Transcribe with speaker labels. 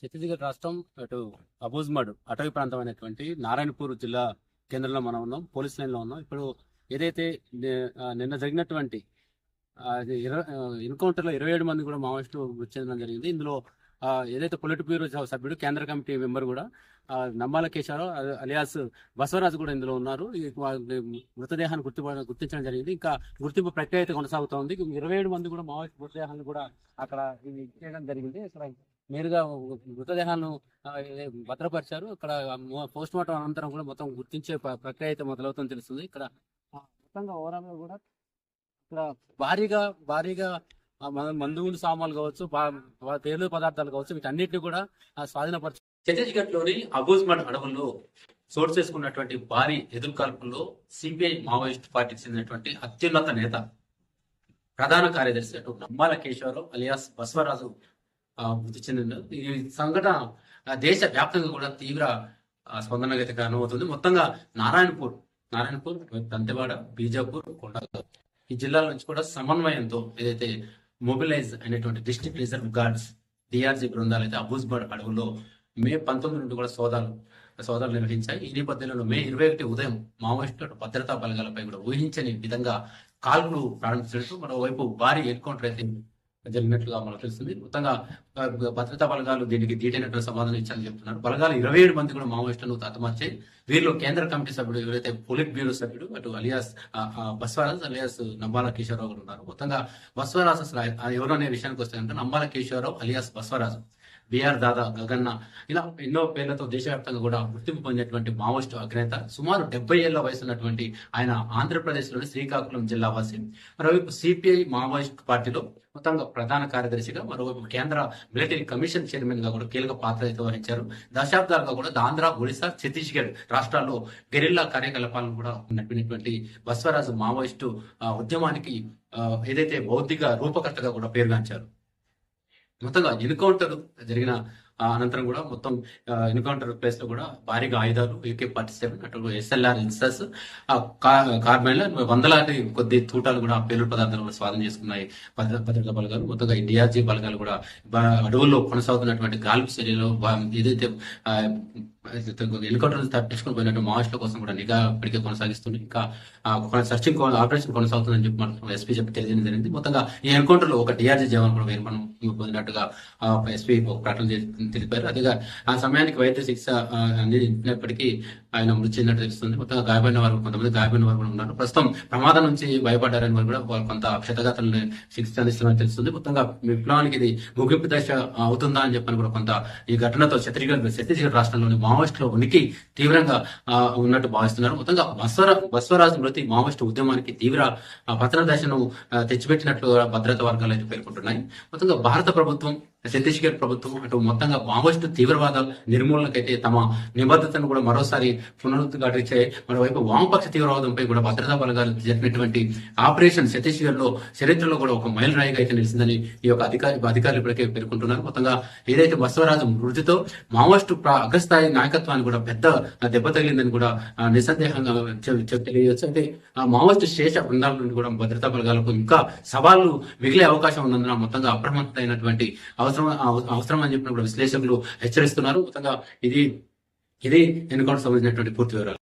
Speaker 1: ఛత్తీస్గఢ్ రాష్ట్రం అటు అబూజ్మడ్ అటవీ ప్రాంతం అయినటువంటి నారాయణపూర్ జిల్లా కేంద్రంలో మనం ఉన్నాం పోలీస్ లైన్లో ఉన్నాం. ఇప్పుడు ఏదైతే నిన్న జరిగినటువంటి ఎన్కౌంటర్లో ఇరవై ఏడు మంది కూడా మావోయిస్టులు మృతి చెందడం జరిగింది. ఇందులో ఏదైతే పొలిట్ బ్యూరో సభ్యుడు కేంద్ర కమిటీ మెంబర్ కూడా నమ్మాల కేశారావు అలియాస్ బసవరాజు కూడా ఇందులో ఉన్నారు. మృతదేహాన్ని గుర్తు గుర్తించడం జరిగింది. ఇంకా గుర్తింపు ప్రక్రియ అయితే కొనసాగుతోంది ఇరవై ఏడు మంది కూడా మావోయిస్ట్ మృతదేహాన్ని కూడా అక్కడ ఇది చేయడం జరిగింది. ఇక్కడ నేరుగా మృతదేహాలను భద్రపరిచారు. ఇక్కడ పోస్ట్ మార్టం అనంతరం కూడా మొత్తం గుర్తించే ప్రక్రియ అయితే మొదలవుతుందని తెలుస్తుంది. ఇక్కడ మొత్తంగా ఓవరాల్గా కూడా ఇక్కడ భారీగా భారీగా ఆ, మందుగుండు సామాన్లు కావచ్చు పా- పేర్లు పదార్థాలు కావచ్చు వీటన్నిటిని కూడా స్వాధీనపరచు ఛత్తీస్గఢ్లోని అబూజ్మడ్ అడవుల్లో చోటు చేసుకున్నటువంటి భారీ ఎదుర్కాల్పుల్లో సిపిఐ మావోయిస్ట్ పార్టీకి చెందినటువంటి అత్యున్నత నేత ప్రధాన కార్యదర్శి అటు నమ్మాల కేశవరావు అలియాస్ బసవరాజు మృతి చెందిన ఈ సంఘటన దేశ వ్యాప్తంగా కూడా తీవ్ర ఆ, అయితే కారణమవుతుంది. మొత్తంగా నారాయణపూర్ నారాయణపూర్ దంతెవాడ బీజాపూర్ కొండగల్ ఈ జిల్లాల నుంచి కూడా సమన్వయంతో ఏదైతే మొబిలైజ్ అయినటువంటి డిస్ట్రిక్ట్ రిజర్వ్ గార్డ్స్ డిఆర్జీ బృందాలు అయితే అబూజ్బడ్ అడవుల్లో మే పంతొమ్మిది నుండి కూడా సోదాలు సోదాలు నిర్వహించాయి. ఈ నేపథ్యంలో మే ఇరవై ఒకటి ఉదయం మావోయిస్టుల భద్రతా బలగాలపై కూడా ఊహించని విధంగా కాల్పులు ప్రారంభించడంతో మరోవైపు భారీ ఎన్కౌంటర్ అయితే జరిగినట్లుగా మనకు తెలుస్తుంది. మొత్తంగా భద్రతా బలగాలు దీనికి ధీటైనటువంటి సమాధానం ఇచ్చారని చెప్తున్నారు. బలగాలు ఇరవై ఏడు మంది కూడా మావోయిస్టులను హతమార్చాయి వీరిలో కేంద్ర కమిటీ సభ్యుడు ఎవరైతే పోలిట్ బ్యూరో సభ్యుడు అటు అలియాస్ బస్వరాజ్ అలియాస్ నంబాల కిషోరావు ఉన్నారు. మొత్తంగా బస్వరాజ్ అసలు ఆ- ఎవరు అనే విషయానికి వస్తే అంటే నంబాల కిషోరావు అలియాస్ బస్వరాజు బిఆర్ దాదా గగన్న ఇలా ఎన్నో పేర్లతో దేశవ్యాప్తంగా కూడా గుర్తింపు పొందినటువంటి మావోయిస్టు అగ్రనేత సుమారు డెబ్బై ఏళ్ళ వయసు ఉన్నటువంటి ఆయన ఆంధ్రప్రదేశ్లోని శ్రీకాకుళం జిల్లా వాసి. మరోవైపు సిపిఐ మావోయిస్ట్ పార్టీలో మొత్తంగా ప్రధాన కార్యదర్శిగా మరోవైపు కేంద్ర మిలిటరీ కమిషన్ చైర్మన్గా కూడా కీలక పాత్ర అయితే వహించారు. దశాబ్దాలుగా కూడా ఆంధ్ర ఒడిశా ఛత్తీస్గఢ్ రాష్ట్రాల్లో గెరిల్లా కార్యకలాపాలను కూడా నడిపినటువంటి బస్వరాజు మావోయిస్టు ఆ, ఉద్యమానికి ఏదైతే బౌద్ధిక రూపకర్తగా కూడా పేరుగాంచారు. మొత్తంగా ఎన్కౌంటర్ జరిగిన అనంతరం కూడా మొత్తం ఎన్కౌంటర్ ప్లేస్లో కూడా భారీగా ఆయుధాలు యూకే ఫార్టీ సెవెన్ అటు ఎస్ఎల్ఆర్ ఇన్సస్ కార్బైన్ల వందలాది కొద్ది తూటాలు కూడా పేలుడు పదార్థాలు కూడా స్వాధీనం చేసుకున్నాయి. భద్రతా బలగాలు మొత్తంగా ఇండియాజీ బలగాలు కూడా అడవుల్లో కొనసాగుతున్నటువంటి గాల్పు చర్యలు ఏదైతే హెలికాప్టర్ ఎన్కౌంటర్ తప్పించుకుని పోయినట్టు మావోయిస్టుల కోసం కూడా నిఘా ఇప్పటికే కొనసాగిస్తుంది. ఇంకా సర్చింగ్ ఆపరేషన్ కొనసాగుతుందని చెప్పి మనం ఎస్పీ చెప్పి తెలియజేయడం జరిగింది. మొత్తంగా ఈ ఎన్కౌంటర్లో ఒక డిఆర్జీ జవాన్ కూడా వేరు మనం పొందినట్టుగా ఎస్పీ ఒక ప్రకటన తెలిపారు. అదేగా ఆ సమయానికి వైద్య శిక్ష అందించినప్పటికీ ఆయన మృతి చెందినట్టు తెలుస్తుంది. మొత్తం గాయపడిన వారు కొంతమంది గాయపడిన వారు కూడా ఉన్నారు. ప్రస్తుతం ప్రమాదం నుంచి భయపడ్డారని వారు కూడా వాళ్ళు కొంత క్షతగాతలను చికిత్స అందిస్తున్నారని తెలుస్తుంది. మొత్తంగా విప్లవానికి ఇది ముగింపు దశ అవుతుందా అని చెప్పని కూడా కొంత ఈ ఘటనతో ఛత్తీస్గఢ్ ఛత్తీస్గఢ్ రాష్ట్రంలోని మావోయిస్టుల ఉనికి తీవ్రంగా ఆ, ఉన్నట్టు భావిస్తున్నారు. మొత్తంగా బస్వర బస్వరాజు మృతి మావోయిస్టు ఉద్యమానికి తీవ్ర ఆ, పతన దశను తెచ్చిపెట్టినట్లు భద్రతా వర్గాలు అయితే పేర్కొంటున్నాయి. మొత్తంగా భారత ప్రభుత్వం ఛత్తీస్గఢ్ ప్రభుత్వం అటు మొత్తంగా మావోయిస్టు తీవ్రవాద నిర్మూలనకైతే తమ నిబద్ధతను కూడా మరోసారి పునరుద్ఘాటించే మరోవైపు వామపక్ష తీవ్రవాదంపై కూడా భద్రతా బలగాలు జరిపినటువంటి ఆపరేషన్ ఛత్తీస్గఢ్లో చరిత్రలో కూడా ఒక మైల్ రాయిగా అయితే నిలిచిందని ఈ యొక్క అధికారి అధికారులు ఇప్పటికే పేర్కొంటున్నారు. మొత్తంగా ఏదైతే బసవరాజు మృతితో మావోయిస్టు అగ్రస్థాయి నాయకత్వాన్ని కూడా పెద్ద దెబ్బ తగిలిందని కూడా నిస్సందేహంగా చెప్- అయితే ఆ మావోయిస్టు శేష బృందాల నుండి కూడా భద్రతా బలగాలకు ఇంకా సవాళ్ళు మిగిలే అవకాశం ఉన్నందున మొత్తంగా అప్రమత్తమైనటువంటి అవసరం అవసరం అవసరం అని చెప్పిన కూడా విశ్లేషకులు హెచ్చరిస్తున్నారు. మొత్తంగా ఇది ఇది ఎన్నికలకు సంబంధించినటువంటి పూర్తి వివరాలు.